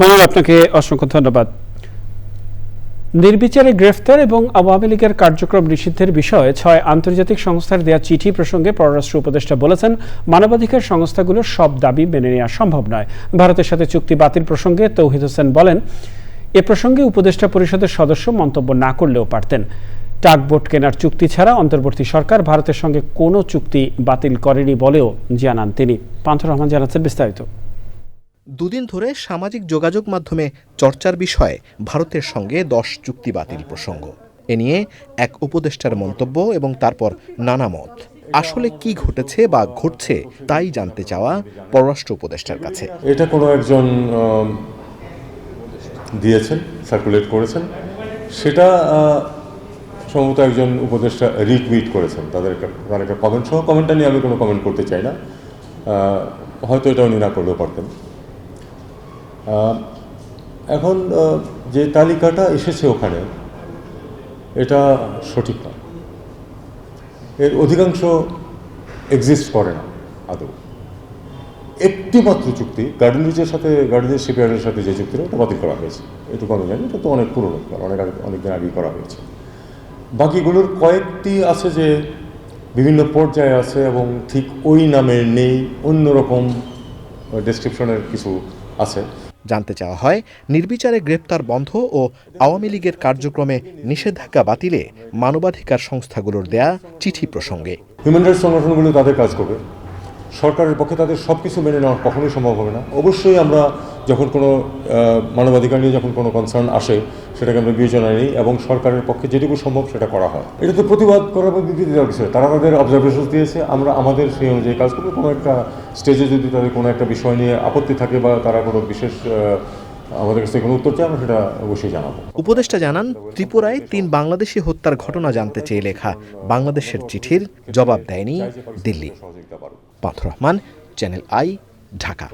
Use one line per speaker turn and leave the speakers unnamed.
মনির আপনাকে অসংখ্য ধন্যবাদ। নির্বিচারে গ্রেফতার এবং আওয়ামী লীগের কার্যক্রম নিষিদ্ধের বিষয়ে ছয় আন্তর্জাতিক সংস্থার দেয়া চিঠি প্রসঙ্গে পররাষ্ট্র উপদেষ্টা বলেছেন, মানবাধিকার সংস্থাগুলোর সব দাবি মেনে নেওয়া সম্ভব নয়। ভারতের সাথে চুক্তি বাতিল প্রসঙ্গে তৌহিদ হোসেন বলেন, এ প্রসঙ্গে উপদেষ্টা পরিষদের সদস্য মন্তব্য না করলেও পারতেন। টাকবোট কেনার চুক্তি ছাড়া অন্তর্বর্তী সরকার ভারতের সঙ্গে কোনো চুক্তি বাতিল করেনি বলেও জানান তিনি। পান্থর রহমান জানাচ্ছেন বিস্তারিত।
দুদিন ধরে সামাজিক যোগাযোগ মাধ্যমে চর্চার বিষয়ে ভারতের সঙ্গে দশ চুক্তি বাতিল প্রসঙ্গ। এ নিয়ে এক উপদেষ্টার মন্তব্য এবং তারপর নানা মত। আসলে কি ঘটেছে বা ঘটছে তাই জানতে চাওয়া পররাষ্ট্র উপদেষ্টার কাছে।
এটা কোনো একজন দিয়েছেন সার্কুলেট করেছেন। সেটা সম্ভবত একজন উপদেষ্টা রিটুইট করেছেন। তাদের একটা, তার একটা কমেন্ট সহ কমেন্টটা নিয়ে আমি কোনো কমেন্ট করতে চাই না। হয়তো এটা উনি না করলেও পারতেন। এখন যে তালিকাটা এসেছে ওখানে, এটা সঠিক নয়। এর অধিকাংশ এক্সিস্ট করে না আদৌ। একটি মাত্র চুক্তি গার্ডেন রিচের সাথে গার্ডেন রিচ শিপইয়ার্ডের সাথে যে চুক্তিটা ওটা বাতিল করা হয়েছে। এটুকু আমি জানি, এটা তো অনেক পুরনো, অনেক আগে অনেকদিন আগেই করা হয়েছে। বাকিগুলোর কয়েকটি আছে যে বিভিন্ন পর্যায়ে আছে এবং ঠিক ওই নামের নেই, অন্যরকম ডেসক্রিপশনের কিছু আছে।
জানতে চাওয়া হয় নির্বিচারে গ্রেপ্তার বন্ধ ও আওয়ামী লীগের কার্যক্রমে নিষেধাজ্ঞা বাতিলে মানবাধিকার সংস্থাগুলোর দেয়া চিঠি প্রসঙ্গে।
হিউম্যান রাইটস সংগঠনগুলো তাদের কাজ করবে। সরকারের পক্ষে তাদের সব কিছু মেনে নেওয়া কখনোই সম্ভব হবে না। অবশ্যই আমরা যখন কোনো মানবাধিকার নিয়ে যখন কোনো কনসার্ন আসে, সেটাকে আমরা বিবেচনা নিই এবং সরকারের পক্ষে যেটুকু সম্ভব সেটা করা হয়। এটা তো প্রতিবাদ করার বা বিবৃতি দেওয়ার বিষয় তারা তাদের অবজারভেশন দিয়েছে। আমরা, আমাদের সেই অনুযায়ী কাজ করব। কোনো একটা স্টেজে যদি তাদের কোনো একটা বিষয় নিয়ে আপত্তি থাকে বা তারা কোনো বিশেষ আমাদের কাছে কোনো উত্তর চান আমরা সেটা অবশ্যই জানাব।
উপদেষ্টা জানান ত্রিপুরায় তিন বাংলাদেশি হত্যার ঘটনা জানতে চেয়ে লেখা বাংলাদেশের চিঠির জবাব দেয়নি দিল্লি। পাথর রহমান চ্যানেল আই ঢাকা।